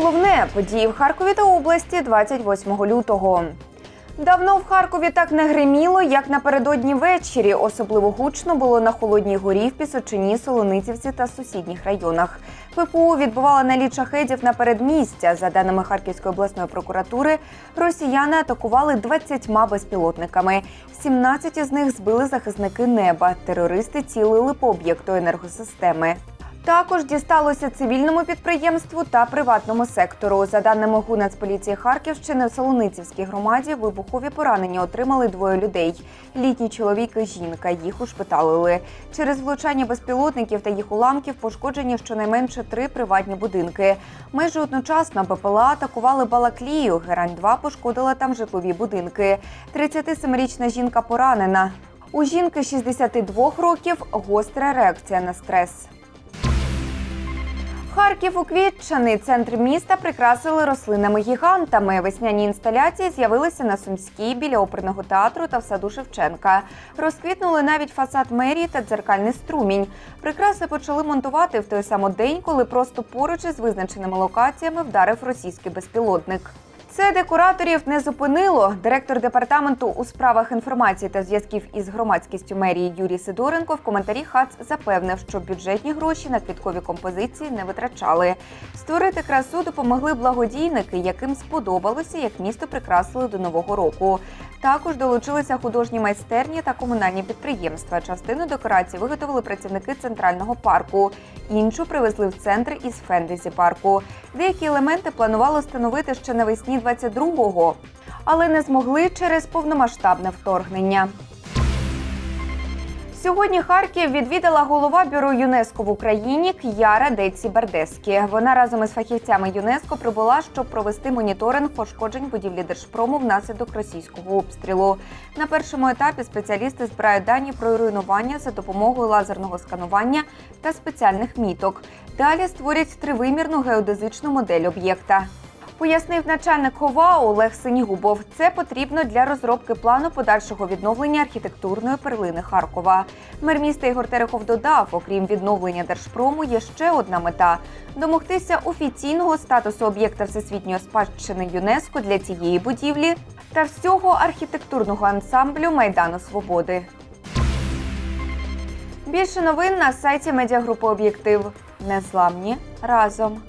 головне події в Харкові та області 28 лютого. Давно в Харкові так не гриміло, як напередодні ввечері. Особливо гучно було на Холодній горі, в Пісочині, Солоницівці та сусідніх районах. ППУ відбувала наліт шахедів на передмістя. За даними Харківської обласної прокуратури, росіяни атакували 20 безпілотниками. 17 з них збили захисники неба. Терористи цілили по об'єкту енергосистеми. Також дісталося цивільному підприємству та приватному сектору. За даними ГУ Нацполіції Харківщини, в Солоницівській громаді вибухові поранення отримали двоє людей: літній чоловік і жінка. Їх ушпиталили. Через влучання безпілотників та їх уламків пошкоджені щонайменше три приватні будинки. Майже одночасно БПЛА атакували Балаклію. Герань 2 пошкодила там житлові будинки. 37-річна жінка поранена. У жінки 62 років гостра реакція на стрес. Харків уквітчений центр міста прикрасили рослинами-гігантами. Весняні інсталяції з'явилися на Сумській біля оперного театру та в саду Шевченка. Розквітнули навіть фасад мерії та дзеркальний струмінь. Прикраси почали монтувати в той самий день, коли просто поруч із визначеними локаціями вдарив російський безпілотник. Це декораторів не зупинило. Директор департаменту у справах інформації та зв'язків із громадськістю мерії Юрій Сидоренко в коментарі ХАЦ запевнив, що бюджетні гроші на квіткові композиції не витрачали. Створити красу допомогли благодійники, яким сподобалося, як місто прикрасили до нового року. Також долучилися художні майстерні та комунальні підприємства. Частину декорацій виготовили працівники центрального парку. Іншу привезли в центр із фендезі парку. Деякі елементи планували встановити ще навесні 22-го, але не змогли через повномасштабне вторгнення. Сьогодні Харків відвідала голова бюро ЮНЕСКО в Україні К'яра Деці Бардескі. Вона разом із фахівцями ЮНЕСКО прибула, щоб провести моніторинг пошкоджень будівлі Держпрому внаслідок російського обстрілу. На першому етапі спеціалісти збирають дані про руйнування за допомогою лазерного сканування та спеціальних міток. Далі створять тривимірну геодезичну модель об'єкта. Пояснив начальник ХОВА Олег Синігубов. Це потрібно для розробки плану подальшого відновлення архітектурної перлини Харкова. Мер міста Ігор Терехов додав, окрім відновлення держпрому, є ще одна мета домогтися офіційного статусу об'єкта всесвітньої спадщини ЮНЕСКО для цієї будівлі та всього архітектурного ансамблю Майдану Свободи. Більше новин на сайті медіагрупи Об'єктив. Незламні разом.